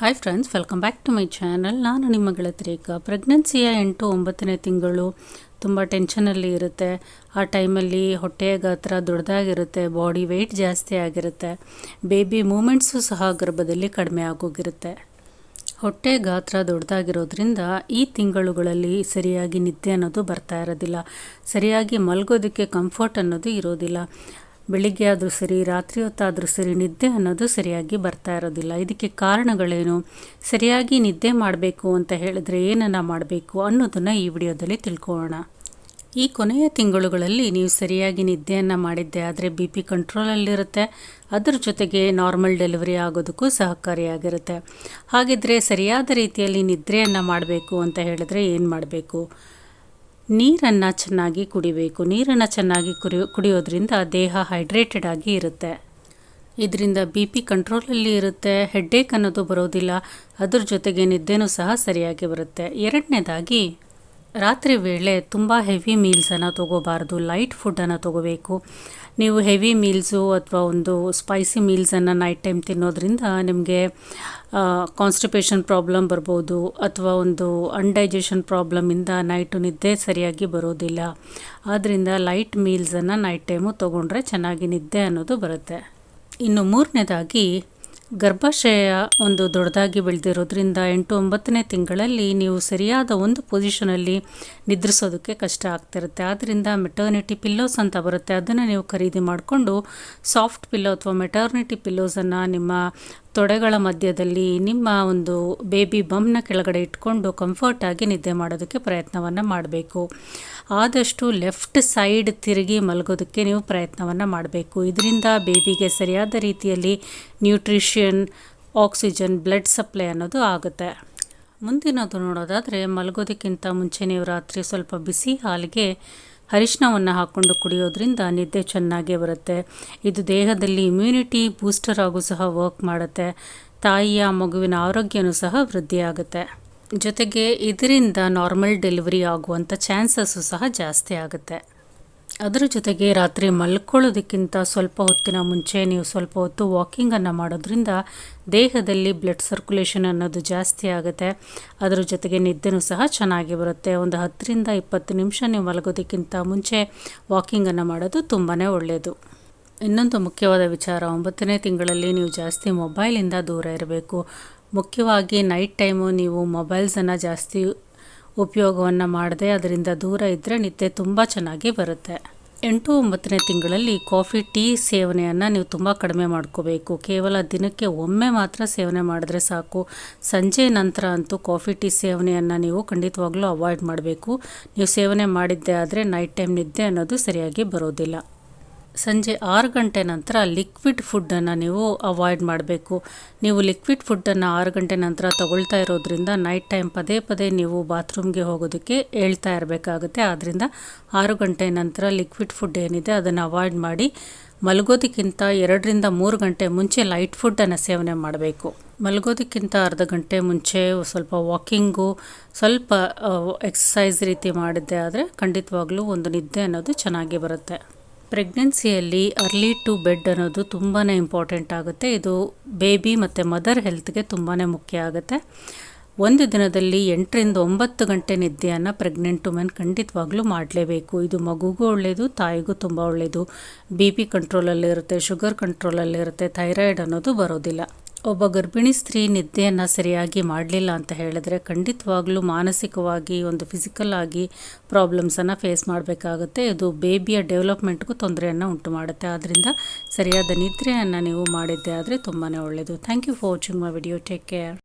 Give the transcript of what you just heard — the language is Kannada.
Hi friends welcome back to my channel ನಾನು ನಿಮ್ಮ ಗೆಳತಿ ರೇಖಾ. ಪ್ರೆಗ್ನೆನ್ಸಿಯ ಎಂಟು ಒಂಬತ್ತನೇ ತಿಂಗಳು ತುಂಬ ಟೆನ್ಷನಲ್ಲಿ ಇರುತ್ತೆ. ಆ ಟೈಮಲ್ಲಿ ಹೊಟ್ಟೆಯ ಗಾತ್ರ ದೊಡ್ಡದಾಗಿರುತ್ತೆ ಬಾಡಿ ವೆಯ್ಟ್ ಜಾಸ್ತಿ ಆಗಿರುತ್ತೆ. ಬೇಬಿ ಮೂಮೆಂಟ್ಸು ಸಹ ಗರ್ಭದಲ್ಲಿ ಕಡಿಮೆ ಆಗೋಗಿರುತ್ತೆ. ಹೊಟ್ಟೆ ಗಾತ್ರ ದೊಡ್ಡದಾಗಿರೋದ್ರಿಂದ ಈ ತಿಂಗಳುಗಳಲ್ಲಿ ಸರಿಯಾಗಿ ನಿದ್ದೆ ಅನ್ನೋದು ಬರ್ತಾ ಇರೋದಿಲ್ಲ. ಸರಿಯಾಗಿ ಮಲಗೋದಕ್ಕೆ ಕಂಫರ್ಟ್ ಅನ್ನೋದು ಇರೋದಿಲ್ಲ. ಬೆಳಿಗ್ಗೆ ಆದರೂ ಸರಿ, ರಾತ್ರಿ ಹೊತ್ತಾದರೂ ಸರಿ ನಿದ್ದೆ ಅನ್ನೋದು ಸರಿಯಾಗಿ ಬರ್ತಾ ಇರೋದಿಲ್ಲ. ಇದಕ್ಕೆ ಕಾರಣಗಳೇನು? ಸರಿಯಾಗಿ ನಿದ್ದೆ ಮಾಡಬೇಕು ಅಂತ ಹೇಳಿದ್ರೆ ಏನನ್ನು ಮಾಡಬೇಕು ಅನ್ನೋದನ್ನು ಈ ವಿಡಿಯೋದಲ್ಲಿ ತಿಳ್ಕೊಳ್ಳೋಣ. ಈ ಕೊನೆಯ ತಿಂಗಳುಗಳಲ್ಲಿ ನೀವು ಸರಿಯಾಗಿ ನಿದ್ದೆಯನ್ನು ಮಾಡಿದ್ದೆ ಆದರೆ ಬಿ ಪಿ ಕಂಟ್ರೋಲಲ್ಲಿರುತ್ತೆ. ಅದರ ಜೊತೆಗೆ ನಾರ್ಮಲ್ ಡೆಲಿವರಿ ಆಗೋದಕ್ಕೂ ಸಹಕಾರಿಯಾಗಿರುತ್ತೆ. ಹಾಗಿದ್ರೆ ಸರಿಯಾದ ರೀತಿಯಲ್ಲಿ ನಿದ್ರೆಯನ್ನು ಮಾಡಬೇಕು ಅಂತ ಹೇಳಿದ್ರೆ ಏನು ಮಾಡಬೇಕು? ನೀರನ್ನು ಚೆನ್ನಾಗಿ ಕುಡಿಬೇಕು. ನೀರನ್ನು ಚೆನ್ನಾಗಿ ಕುಡಿಯೋ ಕುಡಿಯೋದ್ರಿಂದ ದೇಹ ಹೈಡ್ರೇಟೆಡ್ ಆಗಿ ಇರುತ್ತೆ. ಇದರಿಂದ ಬಿ ಪಿ ಕಂಟ್ರೋಲಲ್ಲಿ ಇರುತ್ತೆ. ಹೆಡ್ಡೇಕ್ ಅನ್ನೋದು ಬರೋದಿಲ್ಲ. ಅದ್ರ ಜೊತೆಗೆ ನಿದ್ದೆನೂ ಸಹ ಸರಿಯಾಗಿ ಬರುತ್ತೆ. ಎರಡನೇದಾಗಿ, ರಾತ್ರಿ ವೇಳೆ ತುಂಬ ಹೆವಿ ಮೀಲ್ಸನ್ನು ತೊಗೋಬಾರ್ದು. ಲೈಟ್ ಫುಡ್ಡನ್ನು ತೊಗೋಬೇಕು. ನೀವು ಹೆವಿ ಮೀಲ್ಸು ಅಥವಾ ಒಂದು ಸ್ಪೈಸಿ ಮೀಲ್ಸನ್ನು ನೈಟ್ ಟೈಮ್ ತಿನ್ನೋದ್ರಿಂದ ನಿಮಗೆ ಕಾನ್ಸ್ಟಿಪೇಷನ್ ಪ್ರಾಬ್ಲಮ್ ಬರ್ಬೋದು ಅಥವಾ ಒಂದು ಅನ್ಡೈಜೆಷನ್ ಪ್ರಾಬ್ಲಮಿಂದ ನೈಟು ನಿದ್ದೆ ಸರಿಯಾಗಿ ಬರೋದಿಲ್ಲ. ಆದ್ದರಿಂದ ಲೈಟ್ ಮೀಲ್ಸನ್ನು ನೈಟ್ ಟೈಮು ತೊಗೊಂಡ್ರೆ ಚೆನ್ನಾಗಿ ನಿದ್ದೆ ಅನ್ನೋದು ಬರುತ್ತೆ. ಇನ್ನು ಮೂರನೇದಾಗಿ ಗರ್ಭಾಶಯ ಒಂದು ದೊಡ್ಡದಾಗಿ ಬೆಳೆದಿರೋದ್ರಿಂದ ಎಂಟು ಒಂಬತ್ತನೇ ತಿಂಗಳಲ್ಲಿ ನೀವು ಸರಿಯಾದ ಒಂದು ಪೊಸಿಷನಲ್ಲಿ ನಿದ್ರಿಸೋದಕ್ಕೆ ಕಷ್ಟ ಆಗ್ತಿರುತ್ತೆ. ಆದ್ದರಿಂದ ಮೆಟರ್ನಿಟಿ ಪಿಲ್ಲೋಸ್ ಅಂತ ಬರುತ್ತೆ. ಅದನ್ನು ನೀವು ಖರೀದಿ ಮಾಡಿಕೊಂಡು ಸಾಫ್ಟ್ ಪಿಲ್ಲೋ ಅಥವಾ ಮೆಟರ್ನಿಟಿ ಪಿಲ್ಲೋಸನ್ನು ನಿಮ್ಮ ತೊಡೆಗಳ ಮಧ್ಯದಲ್ಲಿ ನಿಮ್ಮ ಒಂದು ಬೇಬಿ ಬಮ್ನ ಕೆಳಗಡೆ ಇಟ್ಕೊಂಡು ಕಂಫರ್ಟಾಗಿ ನಿದ್ದೆ ಮಾಡೋದಕ್ಕೆ ಪ್ರಯತ್ನವನ್ನು ಮಾಡಬೇಕು. ಆದಷ್ಟು ಲೆಫ್ಟ್ ಸೈಡ್ ತಿರುಗಿ ಮಲಗೋದಕ್ಕೆ ನೀವು ಪ್ರಯತ್ನವನ್ನು ಮಾಡಬೇಕು. ಇದರಿಂದ ಬೇಬಿಗೆ ಸರಿಯಾದ ರೀತಿಯಲ್ಲಿ ನ್ಯೂಟ್ರಿಷನ್ ಆಕ್ಸಿಜನ್ ಬ್ಲಡ್ ಸಪ್ಲೈ ಅನ್ನೋದು ಆಗುತ್ತೆ. ಮುಂದಿನದು ನೋಡೋದಾದರೆ ಮಲಗೋದಕ್ಕಿಂತ ಮುಂಚೆ ನೀವು ರಾತ್ರಿ ಸ್ವಲ್ಪ ಬಿಸಿ ಹಾಲಿಗೆ ಅರಿಶಿನವನ್ನು ಹಾಕ್ಕೊಂಡು ಕುಡಿಯೋದ್ರಿಂದ ನಿದ್ದೆ ಚೆನ್ನಾಗೇ ಬರುತ್ತೆ. ಇದು ದೇಹದಲ್ಲಿ ಇಮ್ಯುನಿಟಿ ಬೂಸ್ಟರ್ ಆಗು ಸಹ ವರ್ಕ್ ಮಾಡುತ್ತೆ. ತಾಯಿಯ ಮಗುವಿನ ಆರೋಗ್ಯನೂ ಸಹ ವೃದ್ಧಿಯಾಗುತ್ತೆ ಜೊತೆಗೆ ಇದರಿಂದ ನಾರ್ಮಲ್ ಡೆಲಿವರಿ ಆಗುವಂಥ ಚಾನ್ಸಸ್ಸು ಸಹ ಜಾಸ್ತಿ ಆಗುತ್ತೆ. ಅದರ ಜೊತೆಗೆ ರಾತ್ರಿ ಮಲ್ಕೊಳ್ಳೋದಕ್ಕಿಂತ ಸ್ವಲ್ಪ ಹೊತ್ತಿನ ಮುಂಚೆ ನೀವು ಸ್ವಲ್ಪ ಹೊತ್ತು ವಾಕಿಂಗನ್ನು ಮಾಡೋದ್ರಿಂದ ದೇಹದಲ್ಲಿ ಬ್ಲಡ್ ಸರ್ಕ್ಯುಲೇಷನ್ ಅನ್ನೋದು ಜಾಸ್ತಿ ಆಗುತ್ತೆ. ಅದರ ಜೊತೆಗೆ ನಿದ್ದೆನೂ ಸಹ ಚೆನ್ನಾಗಿ ಬರುತ್ತೆ. ಒಂದು ಹತ್ತರಿಂದ ಇಪ್ಪತ್ತು ನಿಮಿಷ ನೀವು ಮಲಗೋದಕ್ಕಿಂತ ಮುಂಚೆ ವಾಕಿಂಗನ್ನು ಮಾಡೋದು ತುಂಬಾ ಒಳ್ಳೆಯದು ಇನ್ನೊಂದು ಮುಖ್ಯವಾದ ವಿಚಾರ, ಒಂಬತ್ತನೇ ತಿಂಗಳಲ್ಲಿ ನೀವು ಜಾಸ್ತಿ ಮೊಬೈಲಿಂದ ದೂರ ಇರಬೇಕು. ಮುಖ್ಯವಾಗಿ ನೈಟ್ ಟೈಮು ನೀವು ಮೊಬೈಲ್ಸನ್ನು ಜಾಸ್ತಿ ಉಪಯೋಗವನ್ನು ಮಾಡದೆ ಅದರಿಂದ ದೂರ ಇದ್ದರೆ ನಿದ್ದೆ ತುಂಬ ಚೆನ್ನಾಗಿ ಬರುತ್ತೆ. ಎಂಟು ಒಂಬತ್ತನೇ ತಿಂಗಳಲ್ಲಿ ಕಾಫಿ, ಟೀ ಸೇವನೆಯನ್ನು ನೀವು ತುಂಬ ಕಡಿಮೆ ಮಾಡ್ಕೋಬೇಕು. ಕೇವಲ ದಿನಕ್ಕೆ ಒಮ್ಮೆ ಮಾತ್ರ ಸೇವನೆ ಮಾಡಿದ್ರೆ ಸಾಕು. ಸಂಜೆ ನಂತರ ಅಂತೂ ಕಾಫಿ, ಟೀ ಸೇವನೆಯನ್ನು ನೀವು ಖಂಡಿತವಾಗ್ಲೂ ಅವಾಯ್ಡ್ ಮಾಡಬೇಕು. ನೀವು ಸೇವನೆ ಮಾಡಿದ್ದೆ ಆದರೆ ನೈಟ್ ಟೈಮ್ ನಿದ್ದೆ ಅನ್ನೋದು ಸರಿಯಾಗಿ ಬರೋದಿಲ್ಲ. ಸಂಜೆ ಆರು ಗಂಟೆ ನಂತರ ಲಿಕ್ವಿಡ್ ಫುಡ್ಡನ್ನು ನೀವು ಅವಾಯ್ಡ್ ಮಾಡಬೇಕು. ನೀವು ಲಿಕ್ವಿಡ್ ಫುಡ್ಡನ್ನು ಆರು ಗಂಟೆ ನಂತರ ತಗೊಳ್ತಾ ಇರೋದ್ರಿಂದ ನೈಟ್ ಟೈಮ್ ಪದೇ ಪದೇ ನೀವು ಬಾತ್ರೂಮ್ಗೆ ಹೋಗೋದಕ್ಕೆ ಹೇಳ್ತಾ ಇರಬೇಕಾಗುತ್ತೆ. ಆದ್ದರಿಂದ ಆರು ಗಂಟೆ ನಂತರ ಲಿಕ್ವಿಡ್ ಫುಡ್ ಏನಿದೆ ಅದನ್ನು ಅವಾಯ್ಡ್ ಮಾಡಿ ಮಲಗೋದಕ್ಕಿಂತ ಎರಡರಿಂದ ಮೂರು ಗಂಟೆ ಮುಂಚೆ ಲೈಟ್ ಫುಡ್ಡನ್ನು ಸೇವನೆ ಮಾಡಬೇಕು. ಮಲಗೋದಕ್ಕಿಂತ ಅರ್ಧ ಗಂಟೆ ಮುಂಚೆ ಸ್ವಲ್ಪ ವಾಕಿಂಗು ಸ್ವಲ್ಪ ಎಕ್ಸಸೈಸ್ ರೀತಿ ಮಾಡಿದ್ದೆ ಆದರೆ ಖಂಡಿತವಾಗ್ಲೂ ಒಂದು ನಿದ್ದೆ ಅನ್ನೋದು ಚೆನ್ನಾಗಿ ಬರುತ್ತೆ. ಪ್ರೆಗ್ನೆನ್ಸಿಯಲ್ಲಿ ಅರ್ಲಿ ಟು ಬೆಡ್ ಅನ್ನೋದು ತುಂಬಾ ಇಂಪಾರ್ಟೆಂಟ್ ಆಗುತ್ತೆ. ಇದು ಬೇಬಿ ಮತ್ತು ಮದರ್ ಹೆಲ್ತ್ಗೆ ತುಂಬಾ ಮುಖ್ಯ ಆಗುತ್ತೆ. ಒಂದು ದಿನದಲ್ಲಿ ಎಂಟರಿಂದ ಒಂಬತ್ತು ಗಂಟೆ ನಿದ್ದೆಯನ್ನು ಪ್ರೆಗ್ನೆಂಟ್ ವುಮೆನ್ ಖಂಡಿತವಾಗ್ಲೂ ಮಾಡಲೇಬೇಕು. ಇದು ಮಗುಗೂ ಒಳ್ಳೆಯದು ತಾಯಿಗೂ ತುಂಬ ಒಳ್ಳೆಯದು ಬಿ ಪಿ ಕಂಟ್ರೋಲಲ್ಲಿರುತ್ತೆ ಶುಗರ್ ಕಂಟ್ರೋಲಲ್ಲಿರುತ್ತೆ ಥೈರಾಯ್ಡ್ ಅನ್ನೋದು ಬರೋದಿಲ್ಲ. ಒಬ್ಬ ಗರ್ಭಿಣಿ ಸ್ತ್ರೀ ನಿದ್ದೆಯನ್ನು ಸರಿಯಾಗಿ ಮಾಡಲಿಲ್ಲ ಅಂತ ಹೇಳಿದ್ರೆ ಖಂಡಿತವಾಗ್ಲೂ ಮಾನಸಿಕವಾಗಿ ಒಂದು ಫಿಸಿಕಲ್ ಆಗಿ ಪ್ರಾಬ್ಲಮ್ಸನ್ನು ಫೇಸ್ ಮಾಡಬೇಕಾಗುತ್ತೆ. ಇದು ಬೇಬಿಯ ಡೆವಲಪ್ಮೆಂಟ್ಗೂ ತೊಂದರೆಯನ್ನು ಉಂಟು ಮಾಡುತ್ತೆ ಆದ್ದರಿಂದ ಸರಿಯಾದ ನಿದ್ರೆಯನ್ನು ನೀವು ಮಾಡಿದ್ದೆ ಆದರೆ ತುಂಬಾ ಒಳ್ಳೆಯದು thank you for watching my video take care